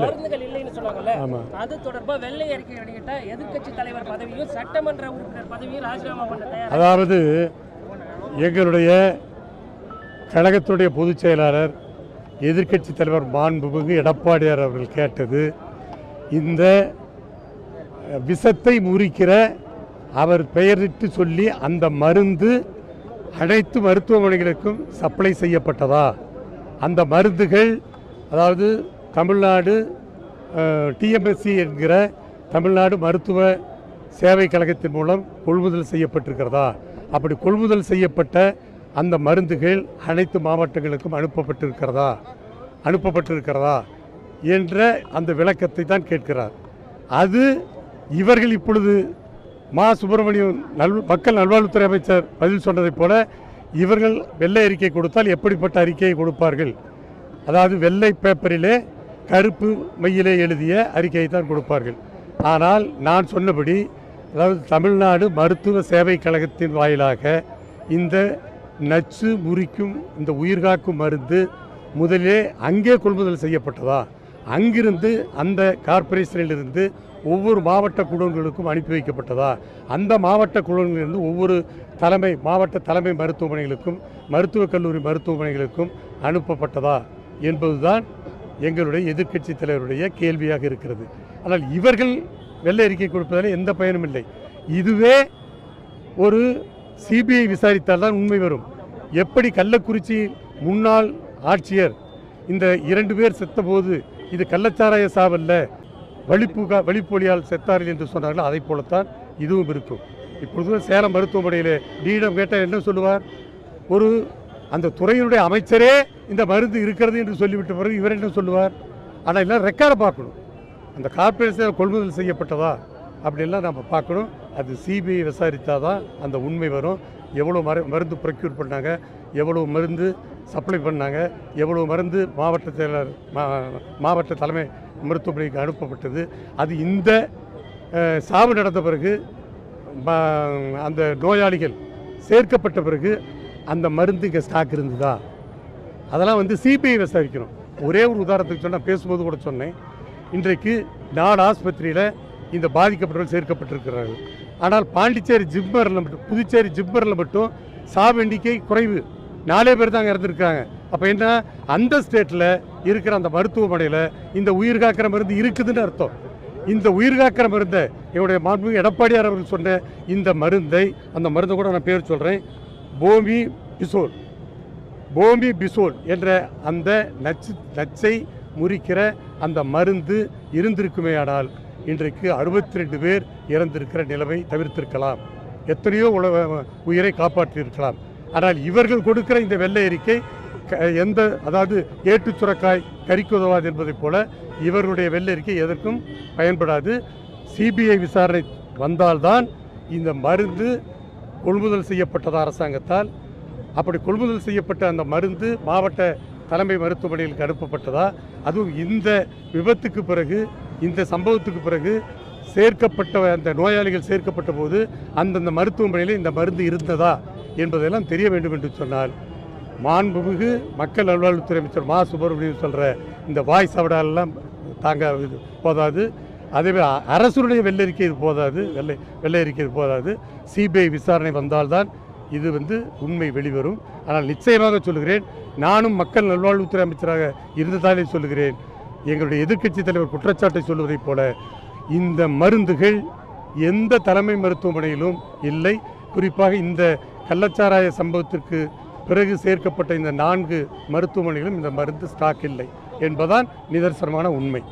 மருந்துகள் இல்லைன்னு சொன்னாங்கல்ல ஆமாம் அது தொடர்பா வெள்ளை அறிக்கை வெளியிட்ட எதிர்க்கட்சி தலைவர் பதவியும் சட்டமன்ற உறுப்பினர் பதவியும் ராஜினாமா பண்ண தயார்? அதாவது எங்களுடைய கழகத்துடைய பொதுச் செயலாளர் எதிர்க்கட்சி தலைவர் மாண்புமிகு எடப்பாடியார் அவர்கள் கேட்டது இந்த விஷத்தை முறிக்கிற அவர் பெயரிட்டு சொல்லி அந்த மருந்து அனைத்து மருத்துவமனைகளுக்கும் சப்ளை செய்யப்பட்டதா? அந்த மருந்துகள் அதாவது தமிழ்நாடு டிஎம்எஸ்சி என்கிற தமிழ்நாடு மருத்துவ சேவை கழகத்தின் மூலம் கொள்முதல் செய்யப்பட்டிருக்கிறதா? அப்படி கொள்முதல் செய்யப்பட்ட அந்த மருந்துகள் அனைத்து மாவட்டங்களுக்கும் அனுப்பப்பட்டிருக்கிறதா? அனுப்பப்பட்டிருக்கிறதா? என்ற அந்த விளக்கத்தை தான் கேட்கிறார். அது இவர்கள் இப்பொழுது மா. சுப்பிரமணியம் நல் மக்கள் நல்வாழ்வுத்துறை அமைச்சர் பதில் சொன்னதைப் போல இவர்கள் வெள்ளை அறிக்கை கொடுத்தால் எப்படிப்பட்ட அறிக்கையை கொடுப்பார்கள்? அதாவது வெள்ளை பேப்பரிலே கருப்பு மையிலே எழுதிய அறிக்கையை தான் கொடுப்பார்கள். ஆனால் நான் சொன்னபடி அதாவது தமிழ்நாடு மருத்துவ சேவை கழகத்தின் வாயிலாக இந்த நச்சு முறிக்கும் இந்த உயிர்காக்கும் மருந்து முதலே அங்கே கொள்முதல் செய்யப்பட்டதா? அங்கிருந்து அந்த கார்ப்பரேஷனிலிருந்து ஒவ்வொரு மாவட்ட குழுக்களுக்கும் அனுப்பி வைக்கப்பட்டதா? அந்த மாவட்ட குழுவிலிருந்து ஒவ்வொரு தலைமை மாவட்ட தலைமை மருத்துவமனைகளுக்கும் மருத்துவக் கல்லூரி மருத்துவமனைகளுக்கும் அனுப்பப்பட்டதா என்பதுதான் எங்களுடைய எதிர்க்கட்சி தலைவருடைய கேள்வியாக இருக்கிறது. ஆனால் இவர்கள் வெள்ளை அறிக்கை கொடுப்பதில் எந்த பயனும் இல்லை. இதுவே ஒரு சிபிஐ விசாரித்தால் தான் உண்மை வரும். எப்படி கள்ளக்குறிச்சி முன்னாள் ஆட்சியர் இந்த இரண்டு பேர் செத்தபோது இது கள்ளச்சாராய சாவல்ல வழிப்புகா வழிப்பொலியால் செத்தார்கள் என்று சொன்னார்கள் அதை போலத்தான் இதுவும் இருக்கும். இப்பொழுது சேலம் மருத்துவமனையில் டீடம் கேட்டால் என்ன சொல்லுவார்? ஒரு அந்த துறையினுடைய அமைச்சரே இந்த மருந்து இருக்கிறது என்று சொல்லிவிட்ட பிறகு இவர் என்ன சொல்லுவார்? ஆனால் எல்லாம் ரெக்கார்டை பார்க்கணும். அந்த கார்பரேஷன் கொள்முதல் செய்யப்பட்டதா? அப்படிலாம் நம்ம பார்க்கணும். அது சிபிஐ விசாரித்தால் தான் அந்த உண்மை வரும். எவ்வளோ மரு மருந்து ப்ரொக்யூர் பண்ணாங்க எவ்வளோ மருந்து சப்ளை பண்ணாங்க எவ்வளோ மருந்து மாவட்ட செயலர் மா மாவட்ட தலைமை மருத்துவமனைக்கு அனுப்பப்பட்டது. அது இந்த சாவு நடந்த பிறகு அந்த நோயாளிகள் சேர்க்கப்பட்ட பிறகு அந்த மருந்து இங்கே ஸ்டாக் இருந்ததா? அதெல்லாம் வந்து சிபிஐ விசாரிக்கணும். ஒரே ஒரு உதாரணத்துக்கு சொன்னால் பேசும்போது கூட சொன்னேன். இன்றைக்கு நாடு ஆஸ்பத்திரியில் இந்த பாதிக்கப்பட்டவர்கள் சேர்க்கப்பட்டிருக்கிறார்கள். ஆனால் பாண்டிச்சேரி ஜிப்மரில் மட்டும் புதுச்சேரி ஜிப்மரில் மட்டும் சாவு எண்ணிக்கை குறைவு. நாலே பேர் தாங்க இறந்துருக்காங்க அப்போ என்ன? அந்த ஸ்டேட்டில் இருக்கிற அந்த மருத்துவமனையில் இந்த உயிர் காக்கிற மருந்து இருக்குதுன்னு அர்த்தம். இந்த உயிர் காக்கிற மருந்தை என்னுடைய மாண்புமிகு எடப்பாடியார் அவர்கள் சொன்ன இந்த மருந்தை அந்த மருந்தை கூட நான் பேர் சொல்கிறேன் போமி பிசோல். போமி பிசோல் என்ற அந்த நச்சு நச்சை முறிக்கிற அந்த மருந்து இருந்திருக்குமேயானால் இன்றைக்கு அறுபத்தி ரெண்டு பேர் இறந்திருக்கிற நிலைமை தவிர்த்திருக்கலாம். எத்தனையோ உல- உயிரை காப்பாற்றியிருக்கலாம். ஆனால் இவர்கள் கொடுக்கிற இந்த வெள்ளை அறிக்கை க- எந்த அதாவது ஏட்டு சுரக்காய் கறிக்கு உதவாது என்பதைப் போல இவர்களுடைய வெள்ளை அறிக்கை எதற்கும் பயன்படாது. சிபிஐ விசாரணை வந்தால்தான் இந்த மருந்து கொள்முதல் செய்யப்பட்டதா அரசாங்கத்தால். அப்படி கொள்முதல் செய்யப்பட்ட அந்த மருந்து மாவட்ட தலைமை மருத்துவமனைகளுக்கு அனுப்பப்பட்டதா அதுவும் இந்த விபத்துக்கு பிறகு இந்த சம்பவத்துக்கு பிறகு சேர்க்கப்பட்ட அந்த நோயாளிகள் சேர்க்கப்பட்ட போது அந்தந்த மருத்துவமனையில் இந்த மருந்து இருந்ததா என்பதெல்லாம் தெரிய வேண்டும் என்று சொன்னால் மாண்புமிகு மக்கள் நல்வாழ்வுத்துறை அமைச்சர் மா. சுப்பிரமணியம் சொல்கிற இந்த வாய் சவடாலெல்லாம் தாங்க இது போதாது. அதேமாதிரி அரசுடைய வெள்ளரிக்கை இது போதாது வெள்ளை வெள்ளரிக்கை இது போதாது. சிபிஐ விசாரணை வந்தால்தான் இது வந்து உண்மை வெளிவரும். ஆனால் நிச்சயமாக சொல்கிறேன் நானும் மக்கள் நல்வாழ்வுத்துறை அமைச்சராக இருந்ததாலே சொல்கிறேன் எங்களுடைய எதிர்க்கட்சி தலைவர் குற்றச்சாட்டை சொல்வதைப் போல இந்த மருந்துகள் எந்த தலைமை மருத்துவமனையிலும் இல்லை. குறிப்பாக இந்த கள்ளச்சாராய சம்பவத்திற்கு பிறகு சேர்க்கப்பட்ட இந்த நான்கு மருத்துவமனைகளும் இந்த மருந்து ஸ்டாக் இல்லை என்பதான் நிதர்சனமான உண்மை.